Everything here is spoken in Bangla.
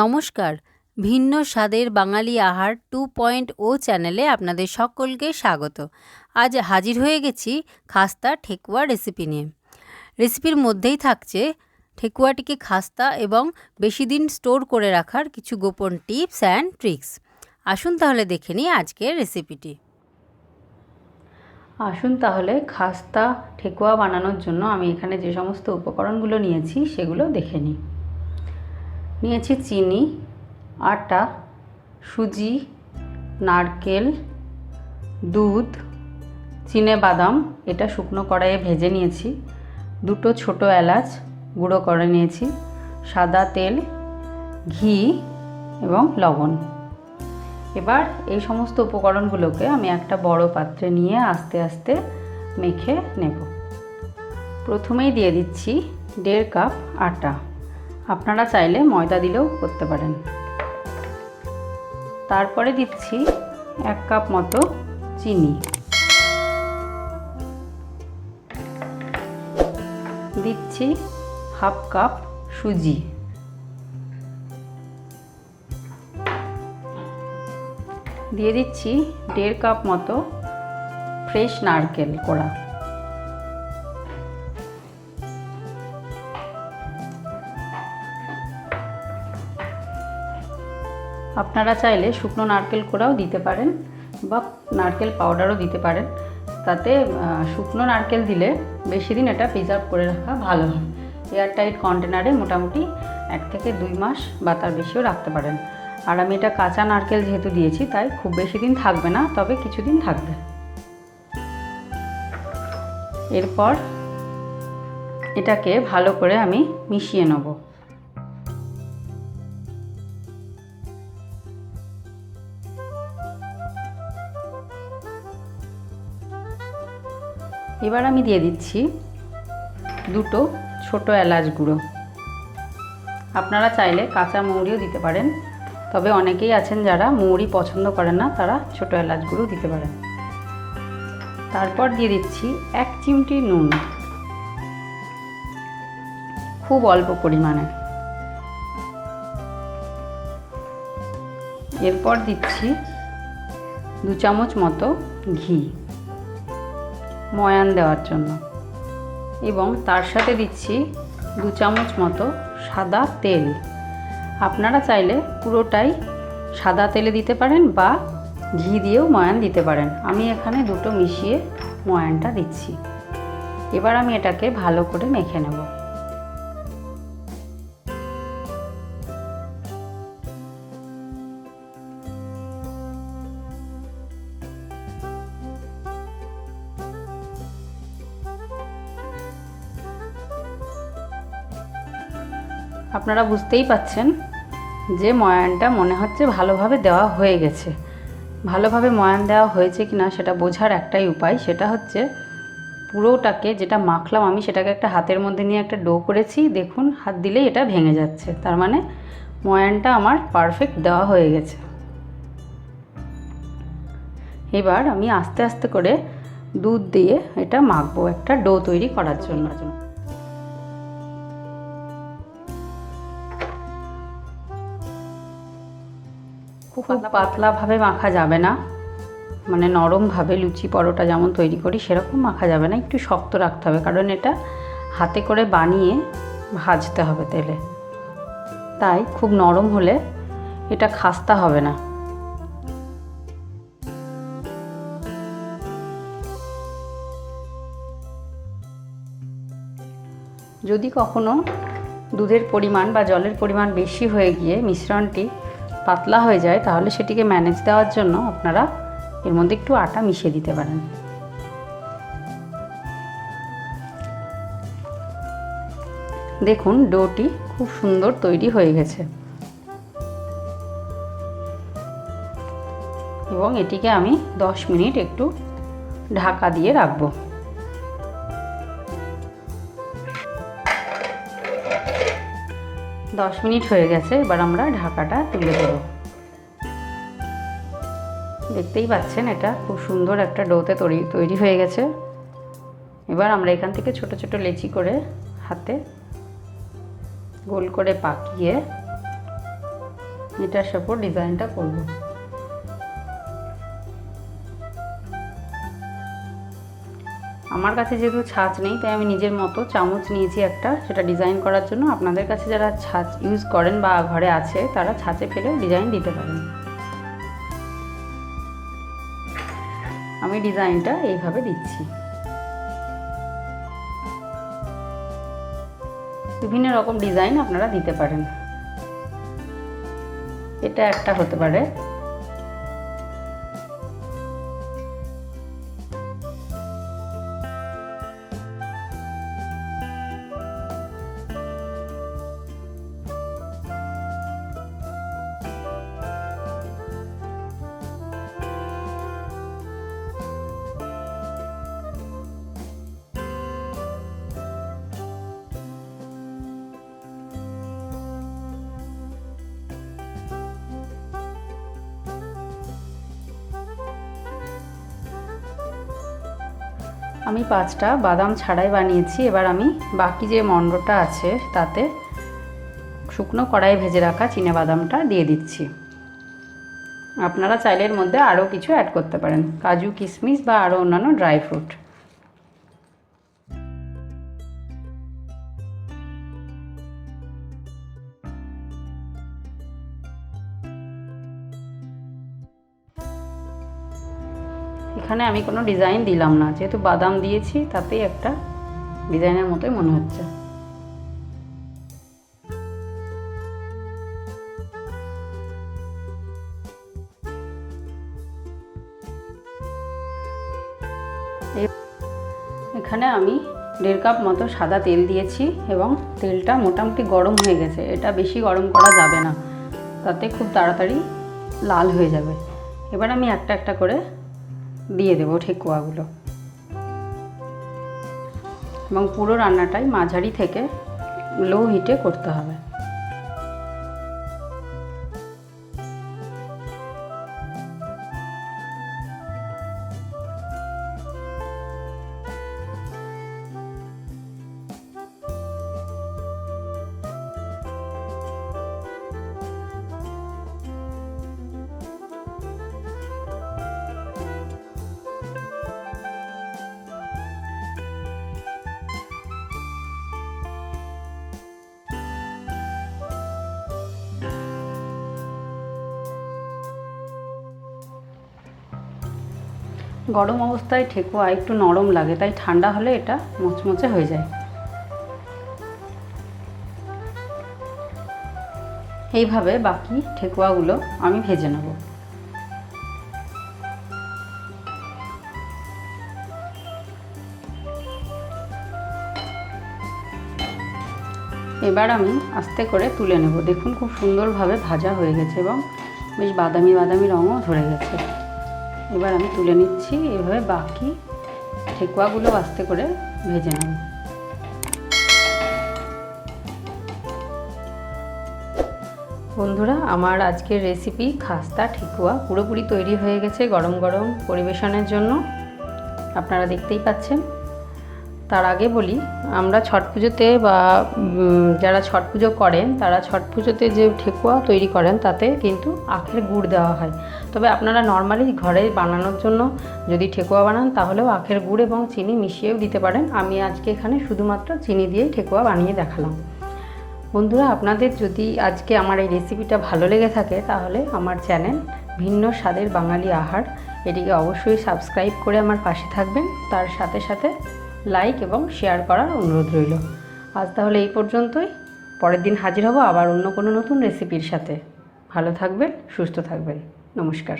নমস্কার, ভিন্ন স্বাদের বাঙালি আহার টু পয়েন্ট ও চ্যানেলে আপনাদের সকলকে স্বাগত। আজ হাজির হয়ে গেছি খাস্তা ঠেকুয়া রেসিপি নিয়ে। রেসিপির মধ্যেই থাকছে ঠেকুয়াটিকে খাস্তা এবং বেশি দিন স্টোর করে রাখার কিছু গোপন টিপস অ্যান্ড ট্রিক্স। আসুন তাহলে দেখে নিই আজকের রেসিপিটি। আসুন তাহলে খাস্তা ঠেকুয়া বানানোর জন্য আমি এখানে যে সমস্ত উপকরণগুলো নিয়েছি সেগুলো দেখে নিই। নিয়েছি চিনি, আটা, সুজি, নারকেল, দুধ, চিনে বাদাম, এটা শুকনো কড়াইয়ে ভেজে নিয়েছি। দুটো ছোট এলাচ গুঁড়ো করে নিয়েছি, সাদা তেল, ঘি এবং লবণ। এবার এই সমস্ত উপকরণগুলোকে আমি একটা বড় পাত্রে নিয়ে আস্তে আস্তে মেখে নেব। প্রথমেই দিয়ে দিচ্ছি দেড় কাপ আটা। আপনারা চাইলে ময়দা দিলেও করতে পারেন। তারপরে দিচ্ছি এক কাপ মতো চিনি। দিচ্ছি হাফ কাপ সুজি। দিয়ে দিচ্ছি দেড় কাপ মতো ফ্রেশ নারকেল কোড়া। আপনারা চাইলে শুকনো নারকেল কোড়াও দিতে পারেন বা নারকেল পাউডারও দিতে পারেন। তাতে শুকনো নারকেল দিলে বেশি দিন এটা প্রিজার্ভ করে রাখা ভালো হয়। এয়ারটাইট কন্টেনারে মোটামুটি এক থেকে দুই মাস বা তার বেশিও রাখতে পারেন। আর আমি এটা কাঁচা নারকেল যেহেতু দিয়েছি, তাই খুব বেশি দিন থাকবে না, তবে কিছুদিন থাকবে। এরপর এটাকে ভালো করে আমি মিশিয়ে নেব। এবার আমি দিয়ে দিচ্ছি দুটো ছোট এলাচ গুঁড়ো। আপনারা চাইলে কাঁচা মৌরিও দিতে পারেন, তবে অনেকেই আছেন যারা মৌরি পছন্দ করেন না, তারা ছোট এলাচ গুঁড়ো দিতে পারেন। তারপর দিয়ে দিচ্ছি এক চিমটি নুন। খুব অল্প পরিমাণে। এরপর দিচ্ছি দু চামচ মতো ঘি। ময়ান দেওয়ার জন্য। এবং তার সাথে দিচ্ছি দু চামচ মতো সাদা তেল। আপনারা চাইলে পুরোটাই সাদা তেলে দিতে পারেন বা ঘি দিয়েও ময়ান দিতে পারেন। আমি এখানে দুটো মিশিয়ে ময়ানটা দিচ্ছি। এবার আমি এটাকে ভালো করে মেখে নেব। আপনারা বুঝতেই পাচ্ছেন যে ময়ানটা মনে হচ্ছে ভালোভাবে দেওয়া হয়ে গেছে। ভালোভাবে ময়ান দেওয়া হয়েছে কি না সেটা বোঝার একটাই উপায়, সেটা হচ্ছে পুরোটাকে যেটা মাখলাম আমি সেটাকে একটা হাতের মধ্যে নিয়ে একটা ডো করেছি, দেখুন, হাত দিলেই এটা ভেঙে যাচ্ছে। তার মানে ময়ানটা আমার পারফেক্ট দেওয়া হয়ে গেছে। এবার আমি আস্তে আস্তে করে দুধ দিয়ে এটা মাখবো একটা ডো তৈরি করার জন্য। খুব পাতলাভাবে মাখা যাবে না। মানে নরমভাবে লুচি পরোটা যেমন তৈরি করি, সেরকম মাখা যাবে না। একটু শক্ত রাখতে হবে, কারণ এটা হাতে করে বানিয়ে ভাজতে হবে তেলে। তাই খুব নরম হলে এটা খাস্তা হবে না। যদি কখনো দুধের পরিমাণ বা জলের পরিমাণ বেশি হয়ে গিয়ে মিশ্রণটি পাতলা হয়ে যায়, তাহলে সেটিকে ম্যানেজ দেওয়ার জন্য আপনারা এর মধ্যে একটু আটা মিশিয়ে দিতে পারেন। দেখুন, ডোটি খুব সুন্দর তৈরি হয়ে গেছে। এবং এটিকে আমি দশ মিনিট একটু ঢাকা দিয়ে রাখব। দশ মিনিট হয়ে গেছে, এবার আমরা ঢাকাটা তুলে দেব। দেখতেই পাচ্ছেন এটা খুব সুন্দর একটা ডোতে তৈরি তৈরি হয়ে গেছে। এবার আমরা এখান থেকে ছোট ছোট লেচি করে হাতে গোল করে পাকিয়ে এটার সাপোর্ট ডিজাইনটা করব। আমার কাছে যেহেতু ছাঁচ নেই, তাই আমি নিজের মতো চামচ নিয়েছি একটা, সেটা ডিজাইন করার জন্য। আপনাদের কাছে যারা ছাঁচ ইউজ করেন বা ঘরে আছে, তারা ছাঁচে ফেলেও ডিজাইন দিতে পারেন। আমি ডিজাইনটা এইভাবে দিচ্ছি। বিভিন্ন রকম ডিজাইন আপনারা দিতে পারেন। এটা একটা হতে পারে। আমি পাঁচটা বাদাম ছাড়াই বানিয়েছি। এবার আমি বাকি যে মণ্ডটা আছে, তাতে শুকনো কড়াই ভেজে রাখা চিনে বাদামটা দিয়ে দিচ্ছি। আপনারা চাইলের মধ্যে আরও কিছু অ্যাড করতে পারেন। কাজু, কিশমিশ বা আরও অন্যান্য ড্রাই ফ্রুট এখানে আমি কোনো ডিজাইন দিলাম না। যেহেতু বাদাম দিয়েছি, তাতেই একটা ডিজাইনের মতোই মনে হচ্ছে। এখানে আমি দেড় কাপ মতো সাদা তেল দিয়েছি এবং তেলটা মোটামুটি গরম হয়ে গেছে। এটা বেশি গরম করা যাবে না। তাতে খুব তাড়াতাড়ি লাল হয়ে যাবে। এবার আমি একটা একটা করে দিয়ে দেবো ঠেকুয়াগুলো। এবং পুরো রান্নাটাই মাঝারি থেকে লো হিটে করতে হবে। গরম অবস্থায় ঠেকুয়া একটু নরম লাগে, তাই ঠান্ডা হলে এটা মুচমুচে হয়ে যায়। এইভাবে বাকি ঠেকুয়াগুলো আমি ভেজে নেব। এবার আমি আস্তে করে তুলে নেব। দেখুন খুব সুন্দরভাবে ভাজা হয়ে গেছে এবং বেশ বাদামি বাদামি রঙও ধরে গেছে। এবার আমি তুলে নিচ্ছি, এভাবে বাকি ঠেকুয়াগুলো আস্তে করে ভেজে নেব। বন্ধুরা, আমার আজকের রেসিপি খাস্তা ঠেকুয়া পুরোপুরি তৈরি হয়ে গেছে গরম গরম পরিবেশনের জন্য। আপনারা দেখতেই পাচ্ছেন। তার আগে বলি আমরা ছট পুজোতে বা যারা ছট পুজো করেন, তারা ছট পুজোতে যে ঠেকুয়া তৈরি করেন, তাতে কিন্তু আখের গুড় দেওয়া হয়। তবে আপনারা নর্মালি ঘরে বানানোর জন্য যদি ঠেকুয়া বানান, তাহলেও আখের গুড় এবং চিনি মিশিয়েও দিতে পারেন। আমি আজকে এখানে শুধুমাত্র চিনি দিয়েই ঠেকুয়া বানিয়ে দেখালাম। বন্ধুরা, আপনাদের যদি আজকে আমার এই রেসিপিটা ভালো লেগে থাকে, তাহলে আমার চ্যানেল ভিন্ন স্বাদের বাঙালি আহার। এটিকে অবশ্যই সাবস্ক্রাইব করে আমার পাশে থাকবেন। তার সাথে সাথে লাইক এবং শেয়ার করার অনুরোধ রইল। আজ তাহলে এই পর্যন্তই। পরের দিন হাজির হব আবার অন্য কোনো নতুন রেসিপির সাথে। ভালো থাকবেন, সুস্থ থাকবেন। নমস্কার।